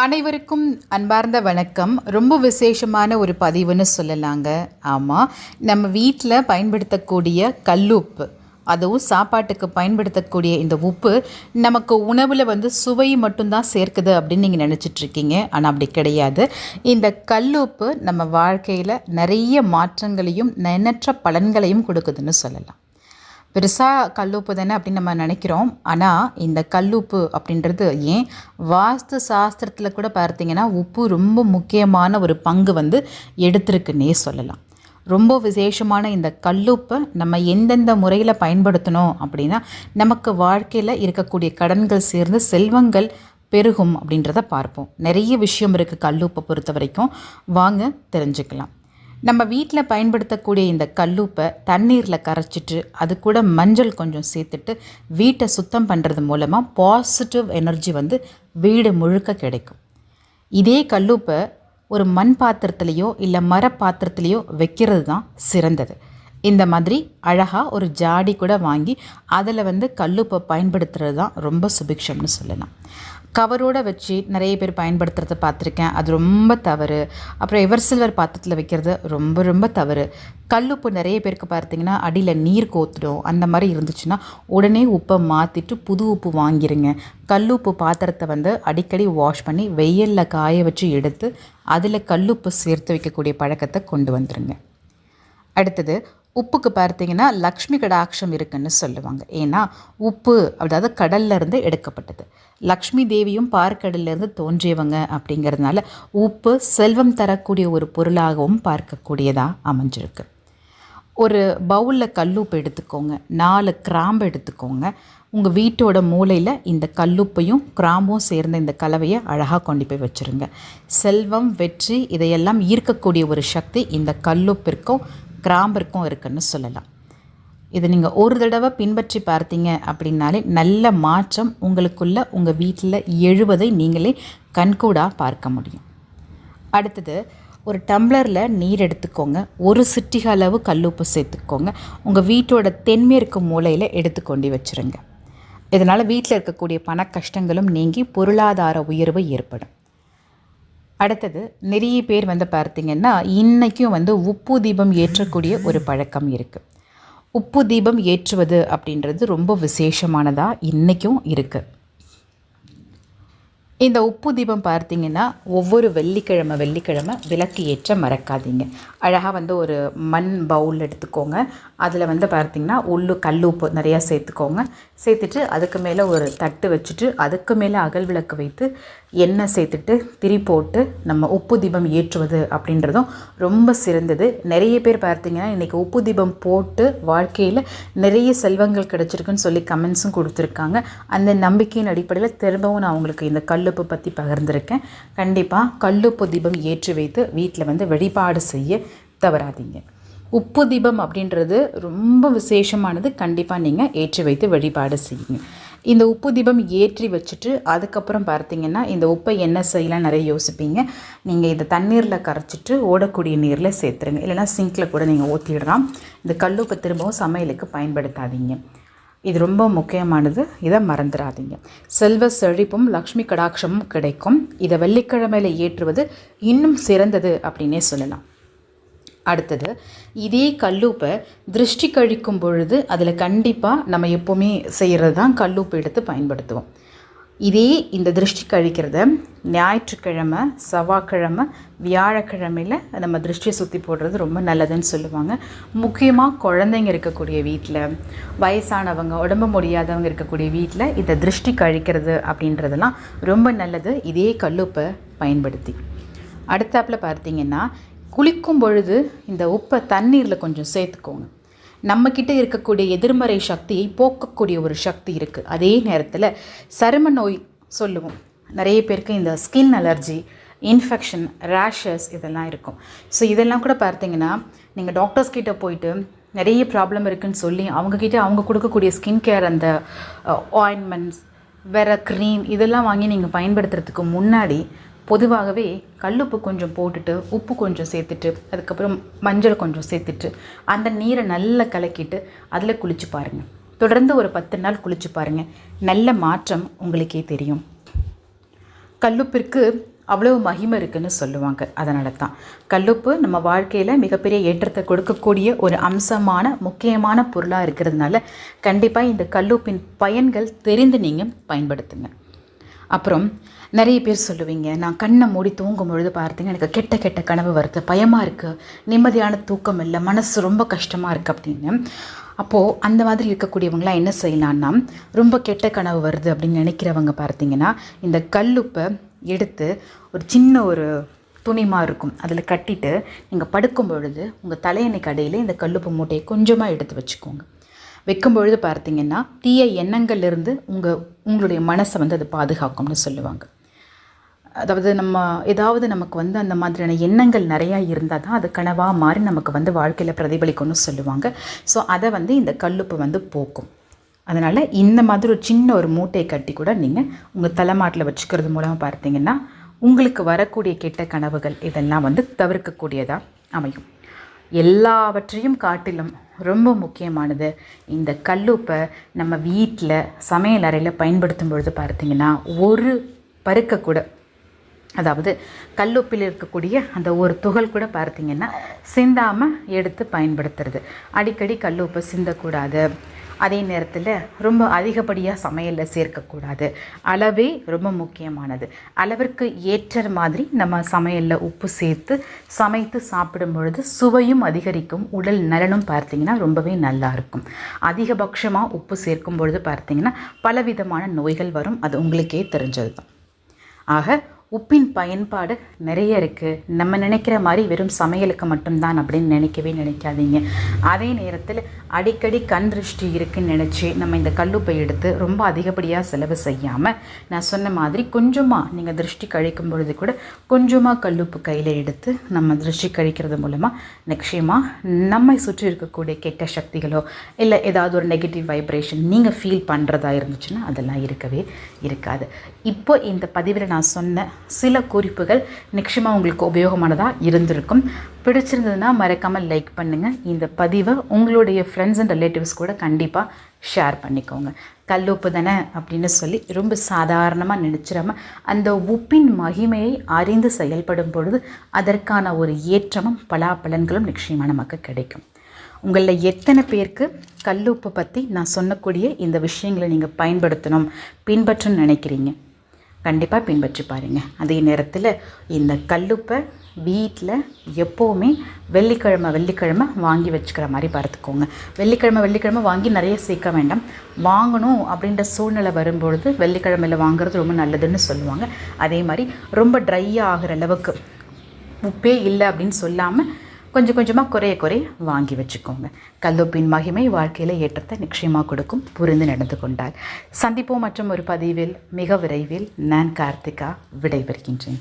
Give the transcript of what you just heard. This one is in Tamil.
அனைவருக்கும் அன்பார்ந்த வணக்கம். ரொம்ப விசேஷமான ஒரு பதிவுன்னு சொல்லலாங்க. ஆமாம் நம்ம வீட்டில் பயன்படுத்தக்கூடிய கல்லுப்பு அதுவும் சாப்பாட்டுக்கு பயன்படுத்தக்கூடிய இந்த உப்பு நமக்கு உணவில் வந்து சுவை மட்டும்தான் சேர்க்குது அப்படின்னு நீங்கள் நினச்சிட்ருக்கீங்க. ஆனால் அப்படி கிடையாது. இந்த கல்லுப்பு நம்ம வாழ்க்கையில் நிறைய மாற்றங்களையும் எண்ணற்ற பலன்களையும் கொடுக்குதுன்னு சொல்லலாம். பெருசாக கல்லுப்பு தானே அப்படின்னு நம்ம நினைக்கிறோம். ஆனால் இந்த கல்லுப்பு அப்படின்றது ஏன்? வாஸ்து சாஸ்திரத்தில் கூட பார்த்தீங்கன்னா உப்பு ரொம்ப முக்கியமான ஒரு பங்கு வந்து எடுத்திருக்குன்னே சொல்லலாம். ரொம்ப விசேஷமான இந்த கல்லுப்பை நம்ம எந்தெந்த முறையில் பயன்படுத்தணும் அப்படின்னா நமக்கு வாழ்க்கையில் இருக்கக்கூடிய கடன்கள் சேர்ந்து செல்வங்கள் பெருகும் அப்படின்றத பார்ப்போம். நிறைய விஷயம் இருக்குது கல்லுப்பை பொறுத்த வரைக்கும் வாங்க தெரிஞ்சுக்கலாம். நம்ம வீட்டில் பயன்படுத்தக்கூடிய இந்த கல்லூப்பை தண்ணீரில் கரைச்சிட்டு அது கூட மஞ்சள் கொஞ்சம் சேர்த்துட்டு வீட்டை சுத்தம் பண்ணுறது மூலமாக பாசிட்டிவ் எனர்ஜி வந்து வீடு முழுக்க கிடைக்கும். இதே கல்லூப்பை ஒரு மண் பாத்திரத்துலேயோ இல்லை மர பாத்திரத்துலேயோ வைக்கிறது தான் சிறந்தது. இந்த மாதிரி அழகாக ஒரு ஜாடி கூட வாங்கி அதில் வந்து கல்லுப்பை பயன்படுத்துகிறது தான் ரொம்ப சுபிக்ஷம்னு சொல்லலாம். கவரோடு வச்சு நிறைய பேர் பயன்படுத்துகிறத பார்த்துருக்கேன். அது ரொம்ப தவறு. அப்புறம் எவர் சில்வர் பாத்திரத்தில் வைக்கிறது ரொம்ப ரொம்ப தவறு. கல்லுப்பு நிறைய பேருக்கு பார்த்தீங்கன்னா அடியில் நீர் கோத்துடும். அந்த மாதிரி இருந்துச்சுன்னா உடனே உப்பை மாற்றிட்டு புது உப்பு வாங்கிருங்க. கல்லுப்பு பாத்திரத்தை வந்து அடிக்கடி வாஷ் பண்ணி வெயிலில் காய வச்சு எடுத்து அதில் கல்லுப்பு சேர்த்து வைக்கக்கூடிய பழக்கத்தை கொண்டு வந்துடுங்க அடுத்தது உப்புக்கு பார்த்தீங்கன்னா லக்ஷ்மி கடாட்சம் இருக்குன்னு சொல்லுவாங்க. ஏன்னா உப்பு அதாவது கடல்லேருந்து எடுக்கப்பட்டது. லக்ஷ்மி தேவியும் பார்க்கடல்லேருந்து தோன்றியவங்க அப்படிங்கிறதுனால உப்பு செல்வம் தரக்கூடிய ஒரு பொருளாகவும் பார்க்கக்கூடியதாக அமைஞ்சிருக்கு. ஒரு பவுலில் கல்லுப்பு எடுத்துக்கோங்க நாலு கிராம்பு எடுத்துக்கோங்க. உங்கள் வீட்டோட மூலையில் இந்த கல்லுப்பையும் கிராம்பும் சேர்ந்த இந்த கலவையை அழகாக கொண்டு போய் வச்சுருங்க. செல்வம் வெற்றி இதையெல்லாம் ஈர்க்கக்கூடிய ஒரு சக்தி இந்த கல்லுப்பிற்கும் கிராம்பிற்கும் இருக்குன்னு சொல்லலாம். இதை நீங்கள் ஒரு தடவை பின்பற்றி பார்த்தீங்க அப்படின்னாலே நல்ல மாற்றம் உங்களுக்குள்ள உங்கள் வீட்டில் எழுவதை நீங்களே கண்கூடாக பார்க்க முடியும். அடுத்தது ஒரு டம்ளரில் நீர் எடுத்துக்கோங்க. ஒரு சிட்டிக அளவு கல்லுப்பு சேர்த்துக்கோங்க. உங்கள் வீட்டோட தென்மேற்கு மூலையில் எடுத்துக்கொண்டு வச்சுருங்க. இதனால் வீட்டில் இருக்கக்கூடிய பண கஷ்டங்களும் நீங்கி பொருளாதார உயர்வு ஏற்படும். அடுத்தது நிறைய பேர் வந்து பார்த்தீங்கன்னா இன்றைக்கும் வந்து உப்பு தீபம் ஏற்றக்கூடிய ஒரு பழக்கம் இருக்குது உப்பு தீபம் ஏற்றுவது அப்படின்றது ரொம்ப விசேஷமானதாக இன்றைக்கும் இருக்குது இந்த உப்பு தீபம் பார்த்தீங்கன்னா ஒவ்வொரு வெள்ளிக்கிழமை வெள்ளிக்கிழமை விளக்கு ஏற்ற மறக்காதீங்க. அழகாக வந்து ஒரு மண் பவுல் எடுத்துக்கோங்க. அதில் வந்து பார்த்திங்கன்னா உள்ளு கல் உப்பு நிறையா சேர்த்துக்கோங்க. சேர்த்துட்டு அதுக்கு மேலே ஒரு தட்டு வச்சுட்டு அதுக்கு மேலே அகல் விளக்கு வைத்து எண்ணெய் சேர்த்துட்டு திரி போட்டு நம்ம உப்பு தீபம் ஏற்றுவது அப்படின்றதும் ரொம்ப சிறந்தது. நிறைய பேர் பார்த்தீங்கன்னா இன்றைக்கி உப்பு தீபம் போட்டு வாழ்க்கையில் நிறைய செல்வங்கள் கிடச்சிருக்குன்னு சொல்லி கமெண்ட்ஸும் கொடுத்துருக்காங்க. அந்த நம்பிக்கையின் அடிப்படையில் திரும்பவும் நான் உங்களுக்கு இந்த கல்லுப்பு பற்றி பகிர்ந்திருக்கேன். கண்டிப்பாக கல்லுப்பு தீபம் ஏற்றி வைத்து வீட்டில் வந்து வழிபாடு செய்ய தவறாதீங்க. உப்பு தீபம் அப்படின்றது ரொம்ப விசேஷமானது. கண்டிப்பாக நீங்கள் ஏற்றி வைத்து வழிபாடு செய்யுங்க. இந்த உப்பு தீபம் ஏற்றி வச்சுட்டு அதுக்கப்புறம் பார்த்தீங்கன்னா இந்த உப்பை என்ன செய்யலாம் நிறைய யோசிப்பீங்க. நீங்கள் இதை தண்ணீரில் கரைச்சிட்டு ஓடக்கூடிய நீரில் சேர்த்துருங்க. இல்லைனா சிங்கில் கூட நீங்கள் ஊற்றிடலாம் இந்த கல்லுப்பை திரும்பவும் சமையலுக்கு பயன்படுத்தாதீங்க. இது ரொம்ப முக்கியமானது. இதை மறந்துடாதீங்க. செல்வ செழிப்பும் லக்ஷ்மி கடாட்சமும் கிடைக்கும். இதை வெள்ளிக்கிழமையில் ஏற்றுவது இன்னும் சிறந்தது அப்படின்னே சொல்லலாம். அடுத்தது. இதே கல்லூப்பை திருஷ்டி கழிக்கும் பொழுது அதில் கண்டிப்பாக நம்ம எப்போவுமே செய்கிறது தான் கல்லூப்பை எடுத்து பயன்படுத்துவோம். இதே இந்த திருஷ்டி கழிக்கிறத ஞாயிற்றுக்கிழமை செவ்வாய்க்கிழமை வியாழக்கிழமையில் நம்ம திருஷ்டியை சுற்றி போடுறது ரொம்ப நல்லதுன்னு சொல்லுவாங்க. முக்கியமாக குழந்தைங்க இருக்கக்கூடிய வீட்டில் வயசானவங்க உடம்பு முடியாதவங்க இருக்கக்கூடிய வீட்டில் இந்த திருஷ்டி கழிக்கிறது அப்படின்றதெல்லாம் ரொம்ப நல்லது. இதே கல்லுப்பை பயன்படுத்தி. அடுத்தாப்பில் பார்த்தீங்கன்னா குளிக்கும் பொழுது இந்த உப்பை தண்ணீரில் கொஞ்சம் சேர்த்துக்கோங்க. நம்மக்கிட்ட இருக்கக்கூடிய எதிர்மறை சக்தியை போக்கக்கூடிய ஒரு சக்தி இருக்குது அதே நேரத்தில் சரும நோய் சொல்லுவோம். நிறைய பேருக்கு இந்த ஸ்கின் அலர்ஜி இன்ஃபெக்ஷன் ரேஷஸ் இதெல்லாம் இருக்கும். ஸோ இதெல்லாம் கூட பார்த்தீங்கன்னா நீங்கள் டாக்டர்ஸ் கிட்டே போயிட்டு நிறைய ப்ராப்ளம் இருக்குதுன்னு சொல்லி அவங்கக்கிட்ட அவங்க கொடுக்கக்கூடிய ஸ்கின் கேர் அந்த ஆயின்மெண்ட்ஸ் வேறு க்ரீம் இதெல்லாம் வாங்கி நீங்கள் பயன்படுத்துறதுக்கு முன்னாடி பொதுவாகவே கல்லுப்பு கொஞ்சம் போட்டுட்டு உப்பு கொஞ்சம் சேர்த்துட்டு அதுக்கப்புறம் மஞ்சள் கொஞ்சம் சேர்த்துட்டு அந்த நீரை நல்லா கலக்கிட்டு அதில் குளிச்சு பாருங்கள் தொடர்ந்து ஒரு பத்து நாள் குளிச்சு பாருங்கள் நல்ல மாற்றம் உங்களுக்கே தெரியும். கல்லுப்பிற்கு அவ்வளவு மகிமை இருக்குன்னு சொல்லுவாங்க. அதனால தான் கல்லுப்பு நம்ம வாழ்க்கையில் மிகப்பெரிய ஏற்றத்தை கொடுக்கக்கூடிய ஒரு அம்சமான முக்கியமான பொருளாக இருக்கிறதுனால கண்டிப்பாக இந்த கல்லுப்பின் பயன்கள் தெரிந்து நீங்கள் பயன்படுத்துங்க. அப்புறம் நிறைய பேர் சொல்லுவீங்க நான் கண்ணை மூடி தூங்கும் பொழுது பார்த்தீங்க எனக்கு கெட்ட கெட்ட கனவு வருது பயமாக இருக்குது நிம்மதியான தூக்கம் இல்லை மனசு ரொம்ப கஷ்டமாக இருக்குது அப்படின்னு. அப்போது அந்த மாதிரி இருக்கக்கூடியவங்களாம் என்ன செய்யலான்னா ரொம்ப கெட்ட கனவு வருது அப்படின்னு நினைக்கிறவங்க பார்த்தீங்கன்னா இந்த கல்லுப்பை எடுத்து ஒரு சின்ன ஒரு துணிமா இருக்கும். அதில் கட்டிட்டு நீங்கள் படுக்கும் பொழுது உங்கள் தலையணை கடையில் இந்த கல்லுப்பு மூட்டையை கொஞ்சமாக எடுத்து வச்சுக்கோங்க. வைக்கும் பொழுது பார்த்தீங்கன்னா தீய எண்ணங்கள்லேருந்து உங்கள் உங்களுடைய மனசை வந்து அது பாதுகாக்கும்னு சொல்லுவாங்க. அதாவது நம்ம ஏதாவது நமக்கு வந்து அந்த மாதிரியான எண்ணங்கள் நிறையா இருந்தால் தான் அது கனவாக மாறி நமக்கு வந்து வாழ்க்கையில் பிரதிபலிக்கும்னு சொல்லுவாங்க. ஸோ அதை வந்து இந்த கல்லுப்பு வந்து போக்கும். அதனால் இந்த மாதிரி ஒரு சின்ன ஒரு மூட்டையை கட்டி கூட நீங்கள் உங்கள் தலைமாட்டில் வச்சுக்கிறது மூலமாக பார்த்தீங்கன்னா உங்களுக்கு வரக்கூடிய கெட்ட கனவுகள் இதெல்லாம் வந்து தவிர்க்கக்கூடியதாக அமையும். எல்லாவற்றையும் காட்டிலும் ரொம்ப முக்கியமானது. இந்த கல்லுப்பை நம்ம வீட்டில் சமையல் அறையில் பயன்படுத்தும் பொழுது பார்த்திங்கன்னா ஒரு பருக்க கூட அதாவது கல்லுப்பில் இருக்கக்கூடிய அந்த ஒரு துகள் கூட பார்த்திங்கன்னா சிந்தாமல் எடுத்து பயன்படுத்துறது. அடிக்கடி கல்லுப்பை சிந்தக்கூடாது. அதே நேரத்தில் ரொம்ப அதிகப்படியாக சமையலில் சேர்க்கக்கூடாது. அளவே ரொம்ப முக்கியமானது. அளவிற்கு ஏற்ற மாதிரி நம்ம சமையலில் உப்பு சேர்த்து சமைத்து சாப்பிடும் பொழுது சுவையும் அதிகரிக்கும் உடல் நலனும் பார்த்திங்கன்னா ரொம்பவே நல்லா இருக்கும். அதிகபட்சமாக உப்பு சேர்க்கும் பொழுது பார்த்திங்கன்னா பலவிதமான நோய்கள் வரும். அது உங்களுக்கே தெரிஞ்சது தான் ஆக உப்பின் பயன்பாடு நிறைய இருக்குது நம்ம நினைக்கிற மாதிரி வெறும் சமையலுக்கு மட்டும்தான் அப்படின்னு நினைக்கவே நினைக்காதீங்க. அதே நேரத்தில் அடிக்கடி கண் திருஷ்டி இருக்குன்னு நினச்சி நம்ம இந்த கல்லுப்பை எடுத்து ரொம்ப அதிகப்படியாக செலவு செய்யாமல் நான் சொன்ன மாதிரி கொஞ்சமாக நீங்கள் திருஷ்டி கழிக்கும் பொழுது கூட கொஞ்சமாக கல்லுப்பு கையில் எடுத்து நம்ம திருஷ்டி கழிக்கிறது மூலமாக நிச்சயமாக நம்மை சுற்றி இருக்கக்கூடிய கெட்ட சக்திகளோ இல்லை ஏதாவது ஒரு நெகட்டிவ் வைப்ரேஷன் நீங்கள் ஃபீல் பண்ணுறதா இருந்துச்சுன்னா அதெல்லாம் இருக்கவே இருக்காது. இப்போ இந்த பதிவில் நான் சொன்ன சில குறிப்புகள் நிச்சயமாக உங்களுக்கு உபயோகமானதாக இருந்திருக்கும். பிடிச்சிருந்ததுன்னா மறக்காமல் லைக் பண்ணுங்கள் இந்த பதிவை உங்களுடைய ஃப்ரெண்ட்ஸ் அண்ட் ரிலேட்டிவ்ஸ் கூட கண்டிப்பாக ஷேர் பண்ணிக்கோங்க. கல்லுப்பு தானே அப்படின்னு சொல்லி ரொம்ப சாதாரணமாக நினச்சிடாம அந்த உப்பின் மகிமையை அறிந்து செயல்படும் பொழுது அதற்கான ஒரு ஏற்றமும் பலாபலன்களும் நிச்சயமாக நமக்கு கிடைக்கும். உங்களில் எத்தனை பேருக்கு கல்லுப்பு பற்றி நான் சொன்னக்கூடிய இந்த விஷயங்களை நீங்கள் பயன்படுத்தணும் பின்பற்றணும்னு நினைக்கிறீங்க? கண்டிப்பாக பின்பற்றி பாருங்கள் அதே நேரத்தில் இந்த கல்லுப்பை வீட்டில் எப்போவுமே வெள்ளிக்கிழமை வெள்ளிக்கிழமை வாங்கி வச்சுக்கிற மாதிரி பார்த்துக்கோங்க. வெள்ளிக்கிழமை வெள்ளிக்கிழமை வாங்கி நிறைய சேர்க்க வேண்டாம். வாங்கணும் அப்படின்ற சூழ்நிலை வரும்பொழுது வெள்ளிக்கிழமையில் வாங்குறது ரொம்ப நல்லதுன்னு சொல்லுவாங்க. அதே மாதிரி ரொம்ப ட்ரை ஆகிற அளவுக்கு உப்பே இல்லை அப்படின்னு சொல்லாமல் கொஞ்சம் கொஞ்சமாக குறைய குறைய வாங்கி வச்சுக்கோங்க. கல்லோப்பின் மகிமை வாழ்க்கையில் ஏற்றத்தை நிச்சயமாக கொடுக்கும். புரிந்து நடந்து கொண்டால். சந்திப்போம் மற்றும் ஒரு பதிவில் மிக விரைவில் நான் கார்த்திகா விடைபெறுகின்றேன்.